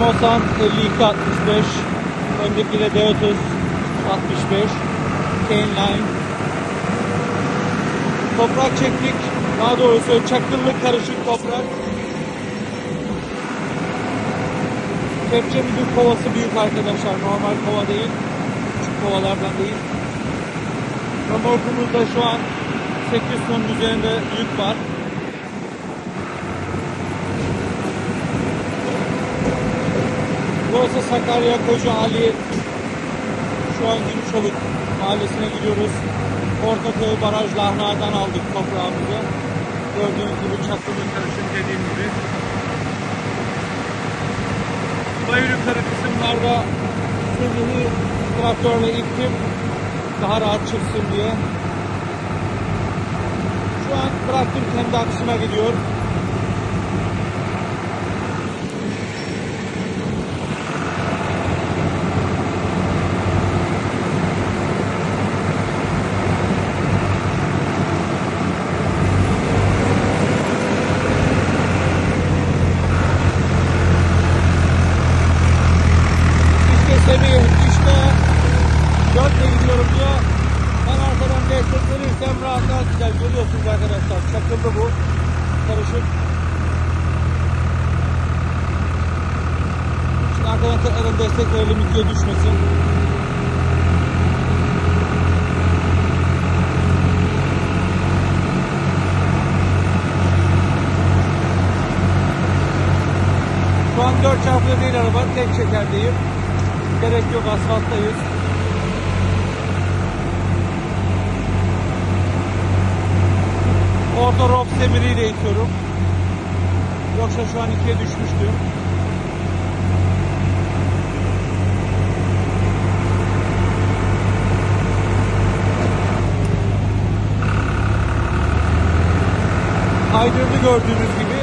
Mosan 5265. Öndeki de D30 65. K9. Toprak çektik. Daha doğrusu çakıllı karışık toprak. Kepçemizin kovası büyük arkadaşlar. Normal kova değil. Küçük kovalardan değil. Remorkumuzda şu an 8 ton üzerinde yük var. Burası Sakarya Koca Ali. Şu an Gümüşoluk mahallesine gidiyoruz. Ortaköy Baraj Lahna'dan aldık toprağımızı. Gördüğünüz gibi çakılı karışım dediğim gibi. Bayır yukarı kısımlarda sürgünü traktörle ittim. Daha rahat çıksın diye. Şu an traktör kendi akışına gidiyor. Verirsem rahat rahat gider. Görüyorsunuz arkadaşlar. Çakıldı bu. Karışık. Şimdi arkadan tekrardan destek verelim ikiye düşmesin. Şu an 4 çarpı değil araba. Tek çekerdeyim. Gerek yok asfalttayız. Semiriyle itiyorum. Yoksa şu an ikiye düşmüştüm. Kaydırdı gördüğünüz gibi.